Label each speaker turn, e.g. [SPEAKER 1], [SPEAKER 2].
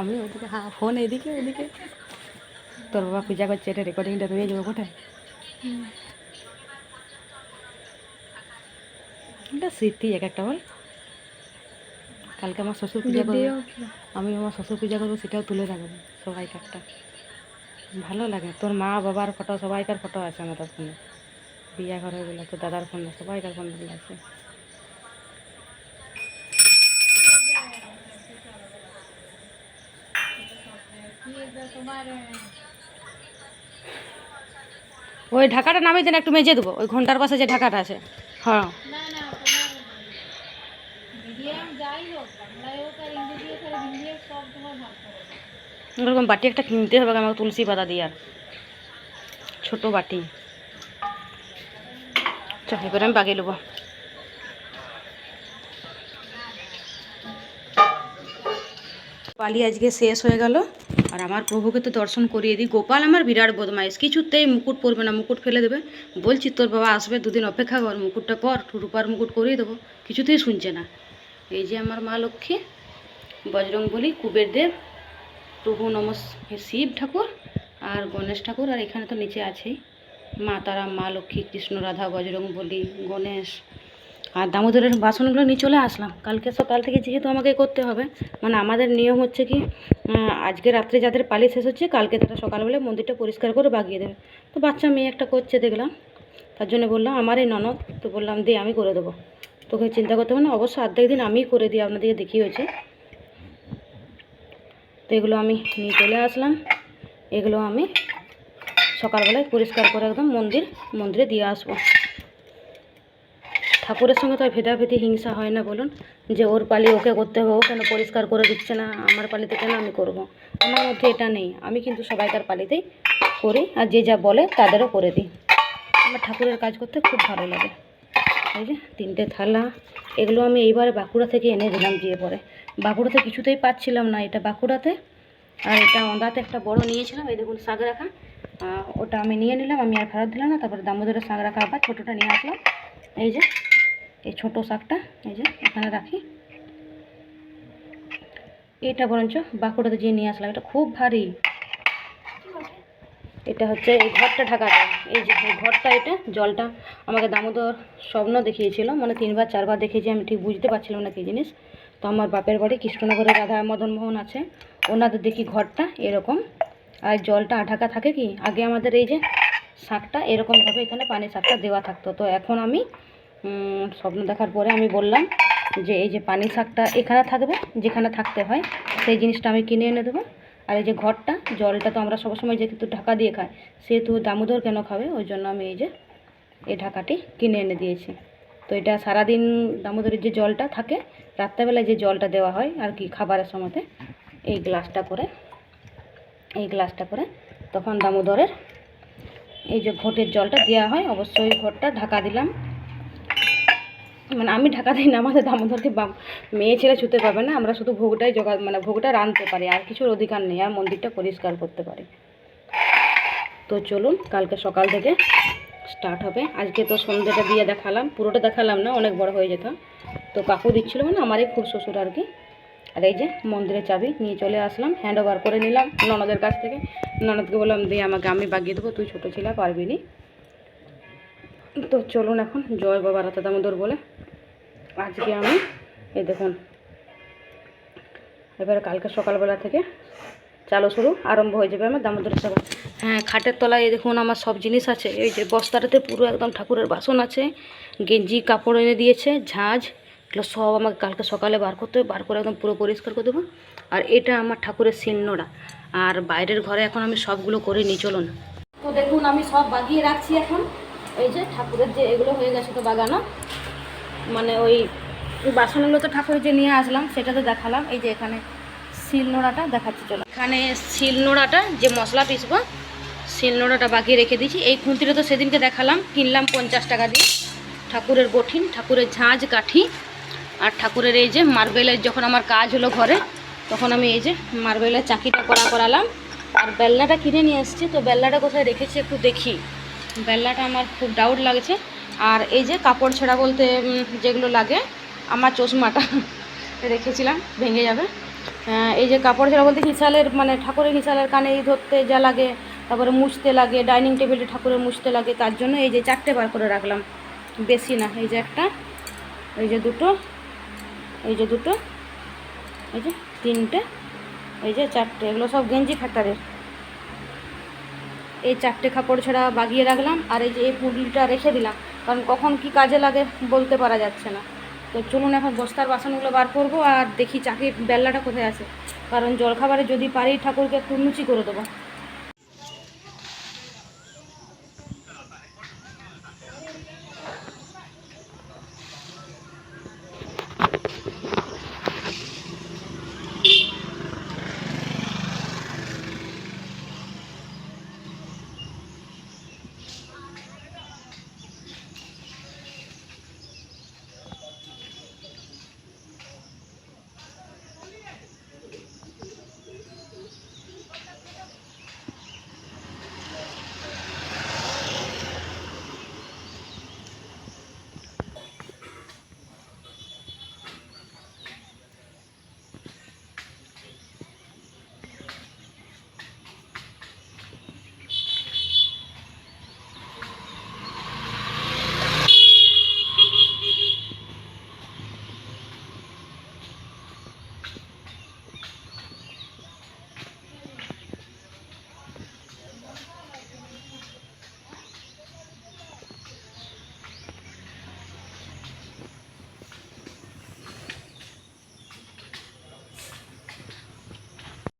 [SPEAKER 1] আমি ওদিকে হা ফোন এদিকে ওদিকে। তোর বাবা পূজা করছে এটা রেকর্ডিংটা রয়ে যাবে কোথায়? এটা স্মৃতি এক একটা বল। কালকে আমার শ্বশুর পূজা করবে। আমি আমার শ্বশুর পূজা করব সেটাও তুলে রাখব সবাইকারটা। ভালো লাগে। তোর মা বাবার ফটো সবাইকার ফটো আছে আমাদের ফোনে বিয়া ঘরে ঘরেগুলো তোর দাদার ফোনে সবাইকার ফোনগুলো আছে। ওই ঢাকাটা নামে দেন একটু মেজে দেবো। ওই ঘণ্টার পাশে যে ঢাকাটা আছে। হ্যাঁ। ওরকম বাটি একটা কিনতে হবে আমাকে তুলসী পাতা দিয়ে। আর ছোটো বাটি। চল এবার আমি বাগিয়ে নেব। পালি আজকে শেষ হয়ে গেল। আর আমার প্রভুকে তো দর্শন করিয়ে দিই। গোপাল আমার বিরাট বদমাইশ। কিছুতেই মুকুট পরবে না, মুকুট ফেলে দেবে। বলছি, তোর বাবা আসবে দুদিন অপেক্ষা কর, মুকুটটা পর রূপার মুকুট করিয়ে দেবো। কিছুতেই শুনছে না। এই যে আমার মা লক্ষ্মী বজরং বলি কুবের দেব, প্রভু নম শিব ঠাকুর আর গণেশ ঠাকুর আর এখানে তো নিচে আছেই। মা তারা, মা লক্ষ্মী, কৃষ্ণ, রাধা বজরং বলি গণেশ আর দামোদরের বাসনগুলো নিয়ে চলে আসলাম। কালকে সকাল থেকে যেহেতু আমাকে করতে হবে মানে আমাদের নিয়ম হচ্ছে কি আজকে রাত্রে যাদের পালি শেষ হচ্ছে, কালকে তারা সকালবেলা মন্দিরটা পরিষ্কার করে বাগিয়ে দেবে। তো বাচ্চা মেয়ে একটা করছে দেখলাম, তার জন্য বললাম আমার এই ননদ। তো বললাম দিয়ে আমি করে দেবো। তোকে চিন্তা করতে হবে না, অবশ্য আর্ধেক দিন আমিই করে দিই, আপনাদেরকে দেখিয়েছি তো এগুলো আমি নিয়ে চলে আসলাম। এগুলো আমি সকালবেলায় পরিষ্কার করে একদম মন্দির, মন্দিরে দিয়ে আসব। ঠাকুরের সঙ্গে তো আর ভেদাভেদি হিংসা হয় না, বলুন। যে ওর পালি ওকে করতে হবে, ও কেন পরিষ্কার করে দিচ্ছে না? আমার পালিতে কেন আমি করব। আমার মধ্যে এটা নেই। আমি কিন্তু সবাইকার পালিতেই করি, আর যে যা বলে তাদেরও করে দিই। আমার ঠাকুরের কাজ করতে খুব ভালো লাগে। এই যে তিনটে থালা, এগুলো আমি এইবারে বাঁকুড়া থেকে এনে দিলাম গিয়ে পরে। বাঁকুড়াতে কিছুতেই পাচ্ছিলাম না এটা বাঁকুড়াতে। আর এটা অন্দাতে একটা বড় নিয়েছিলাম, এই দেখুন শাক রাখা। ওটা আমি নিয়ে নিলাম, আমি আর ফেরত দিলাম না, তারপরে দামোদরের শাক রাখা আবার ছোটোটা নিয়ে আসলাম। এই যে এই ছোট শাকটা, এই যে এখানে রাখি। এটা বরঞ্চ বাঁকুড়াতে যেয়ে নিয়ে আসলাম, এটা খুব ভারী। এটা হচ্ছে এই ঘরটা ঢাকা এই যে ঘরটা, এটা জলটা আমাকে দামোদর স্বপ্ন দেখিয়েছিল। মানে তিনবার, চারবার দেখেছি, আমি ঠিক বুঝতে পারছিলাম না কী জিনিস। তো আমার বাপের বাড়ি কৃষ্ণনগরে রাধা মদন মোহন আছে। ওনাদের দেখি ঘরটা এরকম। আর জলটা ঢাকা থাকে কি? আগে আমাদের এই যে শাকটা এরকমভাবে এখানে পানি শাকটা দেওয়া থাকতো। তো এখন আমি স্বপ্ন দেখার পরে আমি বললাম যে এই যে পানি শাকটা এখানে থাকবে, যেখানে থাকতে হয়, সেই জিনিসটা আমি কিনে এনে দেবো। আর এই যে ঘরটা, জলটা তো আমরা সবসময় যেহেতু ঢাকা দিয়ে খাই, সেহেতু দামোদর কেন খাবে? ওই জন্য আমি এই যে এই ঢাকাটি কিনে এনে দিয়েছি। তো এটা সারাদিন দামোদরের যে জলটা থাকে, রাত্রেবেলায় যে জলটা দেওয়া হয়, আর কি খাবারের সময়তে, এই গ্লাসটা করে, এই গ্লাসটা করে তখন দামোদরের এই যে ঘটের জলটা দেওয়া হয়, অবশ্যই ঘরটা ঢাকা দিলাম। মানে আমি ঢাকা দিই না, আমাদের দামোদরকে মেয়ে ছেলে ছুতে পাবে না, আমরা শুধু ভোগটাই জোগা মানে ভোগটা রাঁধতে পারি, আর কিছুর অধিকার নেই, আর মন্দিরটা পরিষ্কার করতে পারি। তো চলুন, কালকে সকাল থেকে স্টার্ট হবে। আজকে তো সন্ধ্যেটা দিয়ে দেখালাম, পুরোটা দেখালাম না, অনেক বড় হয়ে যেত। তো কাকু দিচ্ছিল মানে আমারই খুব শ্বশুর আর কি। আর এই যে মন্দিরের চাবি নিয়ে চলে আসলাম হ্যান্ড ওভার করে নিলাম ননদের কাছ থেকে। ননদকে বললাম দিয়ে আমাকে, আমি বাগিয়ে দেবো, তুই ছোটো ছিলা, পারবি নি? তো চলুন এখন, জয় বাবা রাতা দামোদর বলে। আজকে আমি, এই দেখুন। এবারে কালকে সকালবেলা থেকে চালু শুরু, আরম্ভ হয়ে যাবে আমার দামোদর সেবা। হ্যাঁ খাটের তলায় দেখুন আমার সব জিনিস আছে। এই যে বস্তাটাতে পুরো একদম ঠাকুরের বাসন আছে, গেঞ্জি, কাপড় এনে দিয়েছে ঝাঁঝ এগুলো সব আমাকে কালকে সকালে বার করতে হবে। বার করে একদম পুরো পরিষ্কার করে দেবো। আর এটা আমার ঠাকুরের শিন্নরা আর বাইরের ঘরে এখন আমি সবগুলো করে নিই চলুন। তো দেখুন, আমি সব বাগিয়ে রাখছি এখন। এই যে ঠাকুরের যে এগুলো হয়ে গেছে তো বাগানো। মানে ওই বাসনগুলো তো ঠাকুরের যে নিয়ে আসলাম, সেটা তো দেখালাম। এই যে এখানে শিলনোড়াটা দেখাচ্ছি, চলো। এখানে শিলনোড়াটা যে মশলা পিসবো শিলনোড়াটা বাকি রেখে দিয়েছি। এই খুন্তিটা তো সেদিনকে দেখালাম, কিনলাম পঞ্চাশ টাকা দিয়ে। ঠাকুরের গঠিন ঠাকুরের ঝাঁঝ কাঠি। আর ঠাকুরের এই যে মার্বেলের, যখন আমার কাজ হলো ঘরে, তখন আমি এই যে মার্বেলের চাকিটা করা করালাম। আর বেল্লাটা কিনে নিয়ে এসেছি, তো বেল্লাটা কোথায় রেখেছি একটু দেখি। বেল্লাটা আমার খুব ডাউট লাগছে। আর এই যে কাপড় ছেঁড়া বলতে যেগুলো লাগে, আমার চশমাটা রেখেছিলাম, ভেঙে যাবে। এই যে কাপড় ছেঁড়া বলতে হিসালের মানে ঠাকুরের হিসালের কানে এই ধরতে যা লাগে, তারপরে মুছতে লাগে, ডাইনিং টেবিলে ঠাকুরের মুছতে লাগে, তার জন্য এই যে চারটে বার করে রাখলাম। বেশি না, এই যে একটা, এই যে দুটো, এই যে দুটো, এই যে তিনটে, এই যে চারটে, এগুলো সব গেঞ্জি খাতারের এই চারটে খাপড় ছাড়া বাগিয়ে রাখলাম আর এই যে এই পুডিলটা রেখে দিলাম। কারণ কখন কি কাজে লাগে বলতে পারা যাচ্ছে না। তো চলুন এখন বস্তার বাসনগুলো বার করব আর দেখি চাকির বেল্লাটা কোথায় আছে। কারণ জলখাবারে যদি পারি ঠাকুরকে একটু লুচি করে দেবো।